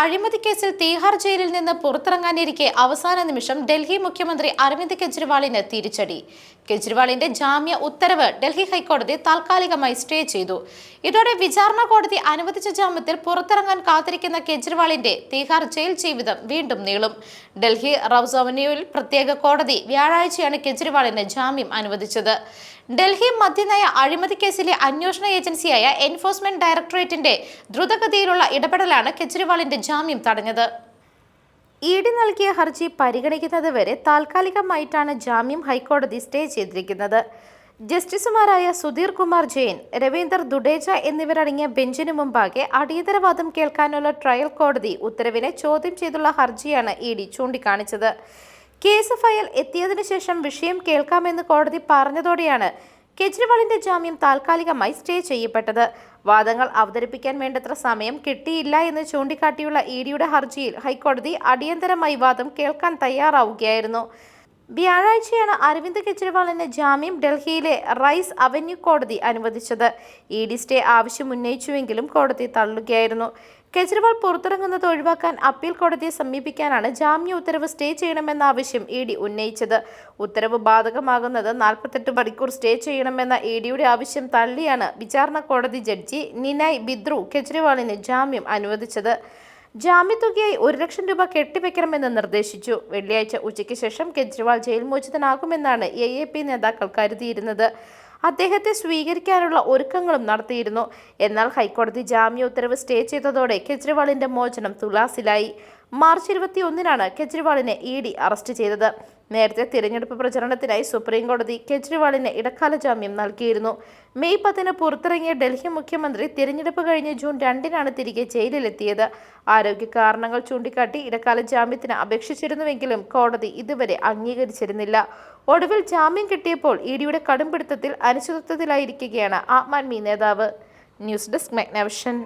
അഴിമതി കേസിൽ തീഹാർ ജയിലിൽ നിന്ന് പുറത്തിറങ്ങാനിരിക്കെ അവസാന നിമിഷം ഡൽഹി മുഖ്യമന്ത്രി അരവിന്ദ് കെജ്രിവാളിന് തിരിച്ചടി. കെജ്രിവാളിന്റെ ജാമ്യ ഉത്തരവ് ഡൽഹി ഹൈക്കോടതി താൽക്കാലികമായി സ്റ്റേ ചെയ്തു. ഇതോടെ വിചാരണ കോടതി അനുവദിച്ച ജാമ്യത്തിൽ പുറത്തിറങ്ങാൻ കാത്തിരിക്കുന്ന കെജ്രിവാളിന്റെ തീഹാർ ജയിൽ ജീവിതം വീണ്ടും നീളും. ഡൽഹി റൌസ് അവന്യൂവിൽ പ്രത്യേക കോടതി വ്യാഴാഴ്ചയാണ് കെജ്രിവാളിന് ജാമ്യം അനുവദിച്ചത്. ഡൽഹി മദ്യനയ അഴിമതി കേസിലെ അന്വേഷണ ഏജൻസിയായ എൻഫോഴ്സ്മെന്റ് ഡയറക്ടറേറ്റിന്റെ ദ്രുതഗതിയിലുള്ള ഇടപെടലാണ് കെജ്രിവാളിന്റെ ജാമ്യം തടഞ്ഞത്. ഇ ഡി നൽകിയ ഹർജി പരിഗണിക്കുന്നത് വരെ താൽക്കാലികമായിട്ടാണ് ജാമ്യം ഹൈക്കോടതി സ്റ്റേ ചെയ്തിരിക്കുന്നത്. ജസ്റ്റിസുമാരായ സുധീർ കുമാർ ജെയിൻ രവീന്ദർ ദുഡേജ എന്നിവരടങ്ങിയ ബെഞ്ചിനു മുമ്പാകെ അടിയന്തരവാദം കേൾക്കാനുള്ള ട്രയൽ കോടതി ഉത്തരവിനെ ചോദ്യം ചെയ്തുള്ള ഹർജിയാണ് ഇ ഡി ചൂണ്ടിക്കാണിച്ചത്. കേസ് ഫയൽ എത്തിയതിനു ശേഷം വിഷയം കേൾക്കാമെന്ന് കോടതി പറഞ്ഞതോടെയാണ് കെജ്രിവാളിന്റെ ജാമ്യം താൽക്കാലികമായി സ്റ്റേ ചെയ്യപ്പെട്ടത്. വാദങ്ങൾ അവതരിപ്പിക്കാൻ വേണ്ടത്ര സമയം കിട്ടിയില്ല എന്ന് ചൂണ്ടിക്കാട്ടിയുള്ള ഇ ഡിയുടെ ഹർജിയിൽ ഹൈക്കോടതി അടിയന്തരമായി വാദം കേൾക്കാൻ തയ്യാറാവുകയായിരുന്നു. വ്യാഴാഴ്ചയാണ് അരവിന്ദ് കെജ്രിവാളിന് ജാമ്യം ഡൽഹിയിലെ റൈസ് അവന്യൂ കോടതി അനുവദിച്ചത്. ഇ ഡി സ്റ്റേ ആവശ്യം ഉന്നയിച്ചുവെങ്കിലും കോടതി തള്ളുകയായിരുന്നു. കെജ്രിവാൾ പുറത്തിറങ്ങുന്നത് ഒഴിവാക്കാൻ അപ്പീൽ കോടതിയെ സമീപിക്കാനാണ് ജാമ്യ ഉത്തരവ് സ്റ്റേ ചെയ്യണമെന്ന ആവശ്യം ഇ ഡി ഉന്നയിച്ചത്. ഉത്തരവ് ബാധകമാകുന്നത് നാൽപ്പത്തെട്ട് മണിക്കൂർ സ്റ്റേ ചെയ്യണമെന്ന ഇ ഡിയുടെ ആവശ്യം തള്ളിയാണ് വിചാരണ കോടതി ജഡ്ജി നിനായ് ബിദ്രു കെജ്രിവാളിന് ജാമ്യം അനുവദിച്ചത്. ജാമ്യത്തുകയായി ഒരു ലക്ഷം രൂപ കെട്ടിവെക്കണമെന്ന് നിർദ്ദേശിച്ചു. വെള്ളിയാഴ്ച ഉച്ചയ്ക്ക് ശേഷം കെജ്രിവാൾ ജയിൽ മോചിതനാകുമെന്നാണ് എ എ പി നേതാക്കൾ കരുതിയിരുന്നത്. അദ്ദേഹത്തെ സ്വീകരിക്കാനുള്ള ഒരുക്കങ്ങളും നടത്തിയിരുന്നു. എന്നാൽ ഹൈക്കോടതി ജാമ്യ ഉത്തരവ് സ്റ്റേ ചെയ്തതോടെ കെജ്രിവാളിന്റെ മോചനം തുലാസിലായി. മാർച്ച് ഇരുപത്തി ഒന്നിനാണ് കെജ്രിവാളിനെ ഇ ഡി അറസ്റ്റ് ചെയ്തത്. നേരത്തെ തിരഞ്ഞെടുപ്പ് പ്രചരണത്തിനായി സുപ്രീം കോടതി കെജ്രിവാളിന് ഇടക്കാല ജാമ്യം നൽകിയിരുന്നു. മെയ് പത്തിന് പുറത്തിറങ്ങിയ ഡൽഹി മുഖ്യമന്ത്രി തിരഞ്ഞെടുപ്പ് കഴിഞ്ഞ് ജൂൺ രണ്ടിനാണ് തിരികെ ജയിലിലെത്തിയത്. ആരോഗ്യ കാരണങ്ങൾ ചൂണ്ടിക്കാട്ടി ഇടക്കാല ജാമ്യത്തിന് അപേക്ഷിച്ചിരുന്നുവെങ്കിലും കോടതി ഇതുവരെ അംഗീകരിച്ചിരുന്നില്ല. ഒടുവിൽ ജാമ്യം കിട്ടിയപ്പോൾ ഇ ഡിയുടെ കടുംപിടുത്തത്തിൽ അനിശ്ചിതത്വത്തിലായിരിക്കുകയാണ് ആം ആദ്മി നേതാവ്. News desk മെഗ്നവിഷൻ.